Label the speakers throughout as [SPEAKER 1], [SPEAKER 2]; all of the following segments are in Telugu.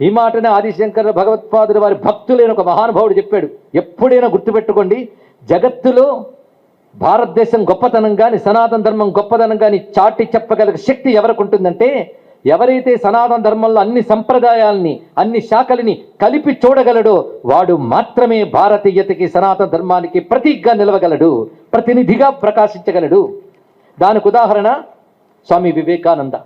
[SPEAKER 1] ఈ మాటనే ఆదిశంకర భగవత్పాదుడు వారి భక్తులైన ఒక మహానుభావుడు చెప్పాడు. ఎప్పుడైనా గుర్తుపెట్టుకోండి జగత్తులో భారతదేశం గొప్పతనం కానీ సనాతన ధర్మం గొప్పతనం కానీ చాటి చెప్పగలిగే శక్తి ఎవరికి ఉంటుందంటే ఎవరైతే సనాతన ధర్మంలో అన్ని సంప్రదాయాల్ని అన్ని శాఖలని కలిపి చూడగలడో వాడు మాత్రమే భారతీయతకి సనాతన ధర్మానికి ప్రతీకగా నిలవగలడు ప్రతినిధిగా ప్రకాశించగలడు. దానికి ఉదాహరణ స్వామి వివేకానంద.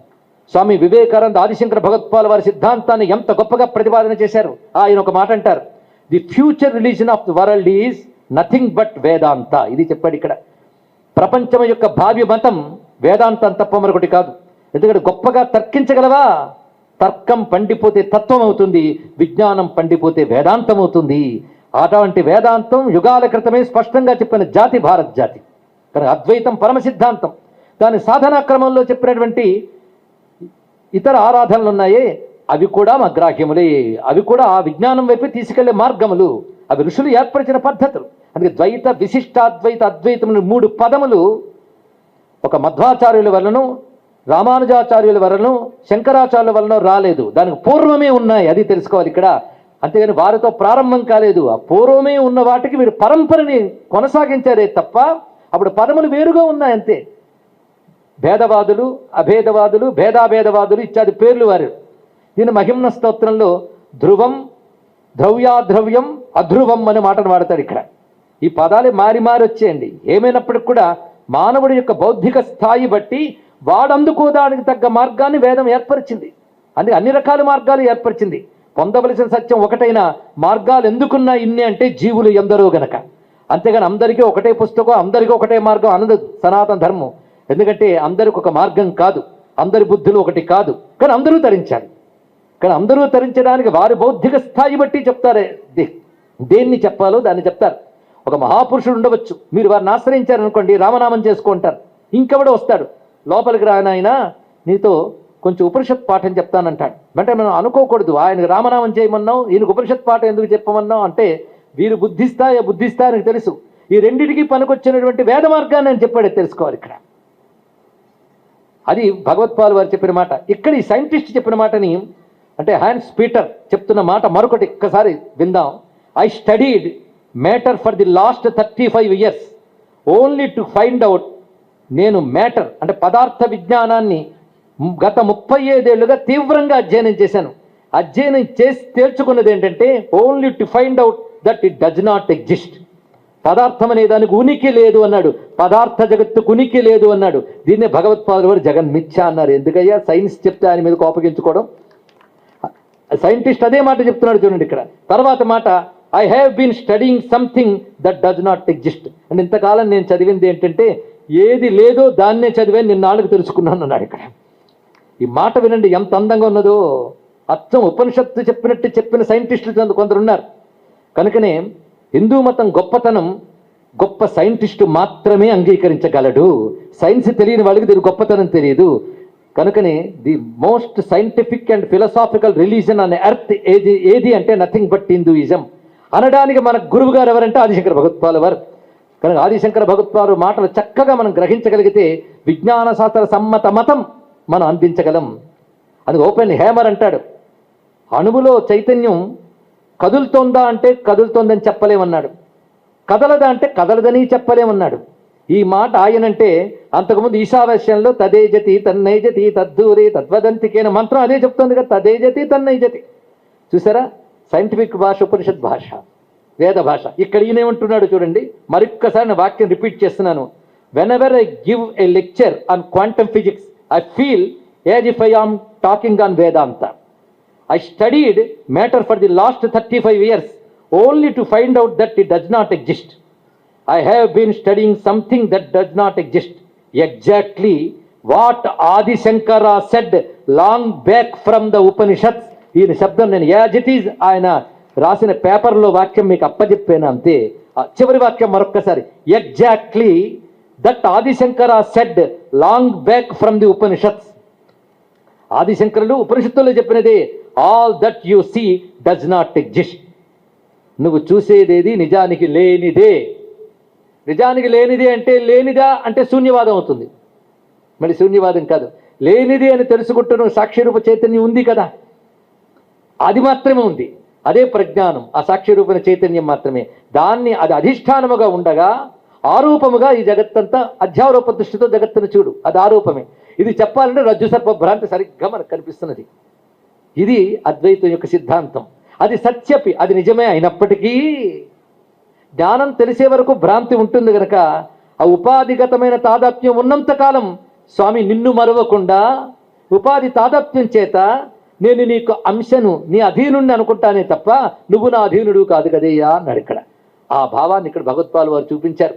[SPEAKER 1] స్వామి వివేకానంద ఆదిశంకర భగత్పాల్ వారి సిద్ధాంతాన్ని ఎంత గొప్పగా ప్రతిపాదన చేశారు? ఆయన ఒక మాట అంటారు. The future religion of the world is nothing but Vedanta. ఇది చెప్పాడు ఇక్కడ. ప్రపంచం యొక్క భావ్య మతం వేదాంతం తప్ప మరొకటి కాదు. ఎందుకంటే గొప్పగా తర్కించగలవా? తర్కం పండిపోతే తత్వం అవుతుంది విజ్ఞానం పండిపోతే వేదాంతం అవుతుంది అటువంటి వేదాంతం యుగాల క్రితమే స్పష్టంగా చెప్పిన జాతి భారత్ జాతి. కానీ అద్వైతం పరమ సిద్ధాంతం. దాని సాధనా క్రమంలో చెప్పినటువంటి ఇతర ఆరాధనలు ఉన్నాయి అవి కూడా మా గ్రాహ్యములే అవి కూడా ఆ విజ్ఞానం వైపు తీసుకెళ్ళే మార్గములు. అవి ఋషులు ఏర్పరిచిన పద్ధతులు. అందుకే ద్వైత విశిష్టాద్వైత అద్వైతములు మూడు పదములు ఒక మధ్వాచార్యుల వలన రామానుజాచార్యుల వలన శంకరాచార్యుల వలన రాలేదు. దానికి పూర్వమే ఉన్నాయి. అది తెలుసుకోవాలి ఇక్కడ. అంతేగాని వారితో ప్రారంభం కాలేదు. ఆ పూర్వమే ఉన్న వాటికి వీరు పరంపరని కొనసాగించారే తప్ప అప్పుడు పదములు వేరుగా ఉన్నాయి అంతే. భేదవాదులు అభేదవాదులు భేదాభేదవాదులు ఇత్యాది పేర్లు వారు. దీని మహిమ్న స్తోత్రంలో ధ్రువం ద్రవ్యాద్రవ్యం అధ్రువం అనే మాటను వాడతారు ఇక్కడ. ఈ పదాలే మారి మారి వచ్చేయండి. ఏమైనప్పటికి కూడా మానవుడి యొక్క బౌద్ధిక స్థాయి బట్టి వాడందుకోదానికి తగ్గ మార్గాన్ని వేదం ఏర్పరిచింది. అందుకే అన్ని రకాల మార్గాలు ఏర్పరిచింది. పొందవలసిన సత్యం ఒకటైన మార్గాలు ఎందుకున్నా ఇన్ని అంటే జీవులు ఎందరో గనక. అంతేగాని అందరికీ ఒకటే పుస్తకం అందరికీ ఒకటే మార్గం అనదు. సనాతన ధర్మం. ఎందుకంటే అందరికి ఒక మార్గం కాదు అందరి బుద్ధులు ఒకటి కాదు. కానీ అందరూ తరించాలి. కానీ అందరూ తరించడానికి వారి బౌద్ధిక స్థాయి బట్టి చెప్తారే. దే- దేన్ని చెప్పాలో దాన్ని చెప్తారు. ఒక మహాపురుషుడు ఉండవచ్చు. మీరు వారిని ఆశ్రయించారనుకోండి రామనామం చేసుకుంటారు ఇంకెవడో వస్తాడు. లోపలికి రానాయన నీతో కొంచెం ఉపనిషత్ పాఠం చెప్తానంటాడు. అంటే మనం అనుకోకూడదు. ఆయనకు రామనామం చేయమన్నావు ఈయనకు ఉపనిషత్ పాఠం ఎందుకు చెప్పమన్నావు అంటే వీరు బుద్ధిస్తాయా బుద్ధిస్తా అని తెలుసు. ఈ రెండింటికి పనికొచ్చినటువంటి వేద మార్గాన్ని నేను చెప్పాడు తెలుసుకోవాలి ఇక్కడ. అది భగవత్పాల్ వారు చెప్పిన మాట. ఇక్కడ ఈ సైంటిస్ట్ చెప్పిన మాటని అంటే హ్యాన్స్ పీటర్ చెప్తున్న మాట మరొకటి ఒక్కసారి విందాం. I studied matter for the last thirty five years only to find out నేను మ్యాటర్ అంటే పదార్థ విజ్ఞానాన్ని గత ముప్పై ఐదేళ్ళుగా తీవ్రంగా అధ్యయనం చేశాను. అధ్యయనం చేసి తేల్చుకున్నది ఏంటంటే only to find out that it does not exist పదార్థం అనే దానికి ఉనికి లేదు అన్నాడు. పదార్థ జగత్తుకు ఉనికి లేదు అన్నాడు. దీన్నే భగవత్పాదులు వారు జగన్ మిథ్య అన్నారు. ఎందుకయ్యా? సైన్స్ చెప్తే ఆయన మీద కోపగించుకోవడం? సైంటిస్ట్ అదే మాట చెప్తున్నాడు చూడండి ఇక్కడ. తర్వాత మాట I have been studying something that does not exist and ఇంతకాలం నేను చదివింది ఏంటంటే ఏది లేదో దాన్నే చదివాను నిన్నాళ్ళకి తెలుసుకున్నాను అన్నాడు ఇక్కడ. ఈ మాట వినండి ఎంత అందంగా ఉన్నదో. అచ్చం ఉపనిషత్తు చెప్పినట్టు చెప్పిన సైంటిస్టులు కొందరు ఉన్నారు. కనుకనే హిందూ మతం గొప్పతనం గొప్ప సైంటిస్టు మాత్రమే అంగీకరించగలడు. సైన్స్ తెలియని వాళ్ళకి దీని గొప్పతనం తెలియదు. కనుకనే the most scientific and philosophical religion అనే ఎర్త్ ఏది ఏది అంటే నథింగ్ బట్ హిందూయిజం. అనడానికి మన గురువు గారు ఎవరంటే ఆదిశంకర భగవత్పాల్ వారు కనుక ఆదిశంకర భగవత్పాలు మాటలు చక్కగా మనం గ్రహించగలిగితే విజ్ఞాన శాస్త్ర సమ్మత మతం మనం అందించగలం. అది ఓపెన్ హేమర్ అంటాడు. అణువులో చైతన్యం కదులుతోందా అంటే కదులుతోందని చెప్పలేమన్నాడు. కదలదా అంటే కదలదని చెప్పలేమన్నాడు. ఈ మాట ఆయనంటే అంతకుముందు ఈశావాస్యంలో తదేజతి తన్నైజతి తద్దూరి తద్వదంతికేన మంత్రం అదే చెప్తుంది కదా తదేజతి తన్నైజతి. చూసారా? సైంటిఫిక్ భాష ఉపనిషత్ భాష వేద భాష. ఇక్కడ ఈయనేమంటున్నాడు చూడండి. మరొక్కసారి నా వాక్యం రిపీట్ చేస్తున్నాను. Whenever I give a lecture on quantum physics I feel as if I am talking on Vedanta I studied matter for the last thirty five years only to find out that it does not exist I have been studying something that does not exist exactly what Adi Shankara said long back from the Upanishad ఈయన శబ్దం నేను యాజిటీజ్ ఆయన రాసిన పేపర్లో వాక్యం మీకు అప్పజెప్పాను అంతే. చివరి వాక్యం మరొక్కసారి. Exactly that Adi Shankara said long back from the Upanishad ఆదిశంకరుడు ఉపనిషత్తుల్లో చెప్పినది all that you see does not exist నువ్వు చూసేదేది నిజానికి లేనిదే. నిజానికి లేనిదే అంటే లేనిదా అంటే శూన్యవాదం అవుతుంది. మరి శూన్యవాదం కాదు. లేనిది అని తెలుసుకుంటున్న సాక్షిరూప చైతన్యం ఉంది కదా? అది మాత్రమే ఉంది. అదే ప్రజ్ఞానం. ఆ సాక్షిరూపణ చైతన్యం మాత్రమే. దాన్ని అది అధిష్టానముగా ఉండగా ఆరూపముగా ఈ జగత్తంతా అధ్యారూప దృష్టితో జగత్తును చూడు. అది ఆరూపమే ఇది చెప్పాలంటే రజ్జు సర్ప భ్రాంతి సరిగ్గా మనకు కనిపిస్తున్నది. ఇది అద్వైతం యొక్క సిద్ధాంతం. అది సత్యపి అది నిజమే అయినప్పటికీ జ్ఞానం తెలిసే వరకు భ్రాంతి ఉంటుంది గనక ఆ ఉపాధిగతమైన తాదాత్మ్యం ఉన్నంతకాలం స్వామి నిన్ను మరవకుండా ఉపాధి తాదాత్మ్యం చేత నేను నీకు అంశను నీ అధీనుణ్ణి అనుకుంటానే తప్ప నువ్వు నా అధీనుడు కాదు కదయ్యా అన్నాడు ఇక్కడ. ఆ భావాన్ని ఇక్కడ భగవత్పాల్ వారు చూపించారు.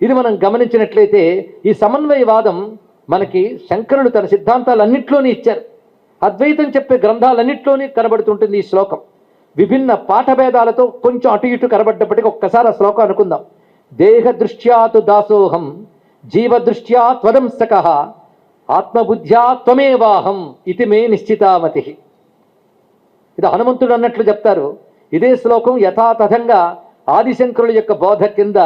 [SPEAKER 1] ఇది మనం గమనించినట్లయితే ఈ సమన్వయవాదం మనకి శంకరుడు తన సిద్ధాంతాలన్నింటిలోనే ఇచ్చారు. అద్వైతం చెప్పే గ్రంథాలన్నింటిలోనే కనబడుతుంటుంది ఈ శ్లోకం. విభిన్న పాఠభేదాలతో కొంచెం అటు ఇటు కనబడ్డప్పటికీ ఒక్కసారి ఆ శ్లోకం అనుకుందాం. దేహ దృష్ట్యాతు దాసోహం జీవ దృష్ట్యా త్వదంసక ఆత్మబుద్ధ్యా త్వమేవాహం ఇది మే నిశ్చితామతి. ఇది హనుమంతుడు అన్నట్లు చెప్తారు. ఇదే శ్లోకం యథాతథంగా ఆదిశంకరుల యొక్క బోధ కింద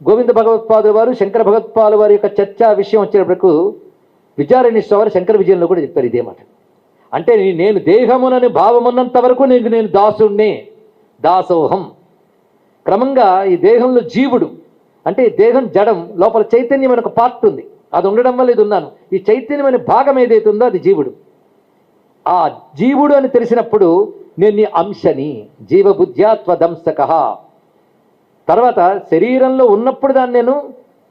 [SPEAKER 1] గోవింద భగవత్పాదుల వారు శంకర భగవత్పాదుల వారి యొక్క చర్చా విషయం వచ్చినప్పుడు విచారణేశ్వర వారు శంకర విజయంలో కూడా చెప్పారు ఇదే మాట. అంటే నేను దేహమునని భావమున్నంత వరకు నీకు నేను దాసుణ్ణి. దాసోహం. క్రమంగా ఈ దేహంలో జీవుడు అంటే ఈ దేహం జడం లోపల చైతన్యం అనే ఒక పార్ట్ ఉంది. అది ఉండడం వల్ల ఇది ఉన్నాను. ఈ చైతన్యం అనే భాగం ఏదైతే ఉందో అది జీవుడు. ఆ జీవుడు అని తెలిసినప్పుడు నేను నీ అంశని జీవబుద్ధ్యాత్వదంసక తర్వాత శరీరంలో ఉన్నప్పుడు దాన్ని నేను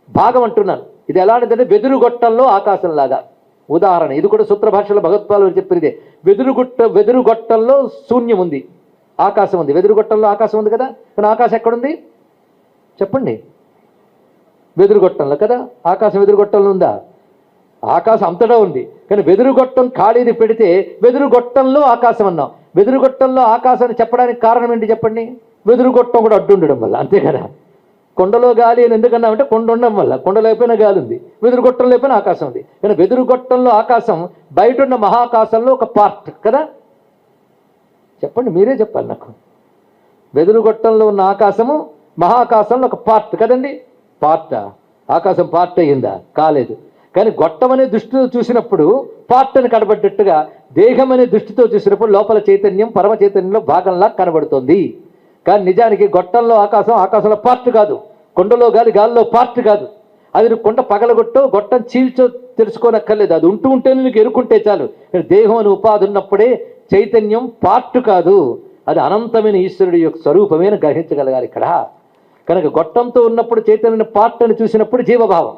[SPEAKER 1] భాగం అంటున్నాను. ఇది ఎలాంటిదంటే వెదురుగొట్టంలో ఆకాశంలాగా. ఉదాహరణ ఇది కూడా సూత్ర భాషలో భగవత్పాలు చెప్పినదే. వెదురుగొట్ట వెదురుగొట్టంలో శూన్యం ఉంది ఆకాశం ఉంది. వెదురుగొట్టంలో ఆకాశం ఉంది కదా? కానీ ఆకాశం ఎక్కడుంది? చెప్పండి. వెదురుగొట్టంలో కదా? ఆకాశం వెదురుగొట్టంలో ఉందా? ఆకాశం అంతటా ఉంది. కానీ వెదురుగొట్టం ఖాళీది పెడితే వెదురుగొట్టంలో ఆకాశం అన్నాం. వెదురుగొట్టంలో ఆకాశాన్ని చెప్పడానికి కారణం ఏంటి చెప్పండి? వెదురుగొట్టం కూడా అడ్డు ఉండడం వల్ల. అంతే కదా? కొండలో గాలి అని ఎందుకన్నా అంటే కొండ ఉండడం వల్ల. కొండ లేకపోయినా గాలి ఉంది. వెదురుగొట్టం లేకపోయినా ఆకాశం ఉంది. కానీ వెదురుగొట్టంలో ఆకాశం బయట ఉన్న మహాకాశంలో ఒక పార్ట్ కదా? చెప్పండి మీరే చెప్పాలి నాకు. వెదురు గొట్టంలో ఉన్న ఆకాశము మహాకాశంలో ఒక పార్ట్ కదండి? పార్టా? ఆకాశం పార్ట్ అయ్యిందా? కాలేదు. కానీ గొట్టం అనే దృష్టితో చూసినప్పుడు పార్ట్ అని కనబడ్డట్టుగా దేహం అనే దృష్టితో చూసినప్పుడు లోపల చైతన్యం పరమ చైతన్యంలో భాగంలా కనబడుతుంది. కానీ నిజానికి గొట్టంలో ఆకాశం ఆకాశంలో పార్ట్ కాదు. కొండలో గాలి గాలిలో పార్ట్ కాదు. అది నువ్వు కొండ పగలగొట్టో గొట్టం చీల్చో తెలుసుకోనక్కర్లేదు. అది ఉంటూ ఉంటేనే నీకు ఎరుకుంటే చాలు. దేహం అని ఉపాధి ఉన్నప్పుడే చైతన్యం పార్ట్ కాదు. అది అనంతమైన ఈశ్వరుడి యొక్క స్వరూపమైన గ్రహించగలగాలి ఇక్కడ. కనుక గొట్టంతో ఉన్నప్పుడు చైతన్య పార్ట్ అని చూసినప్పుడు జీవభావం.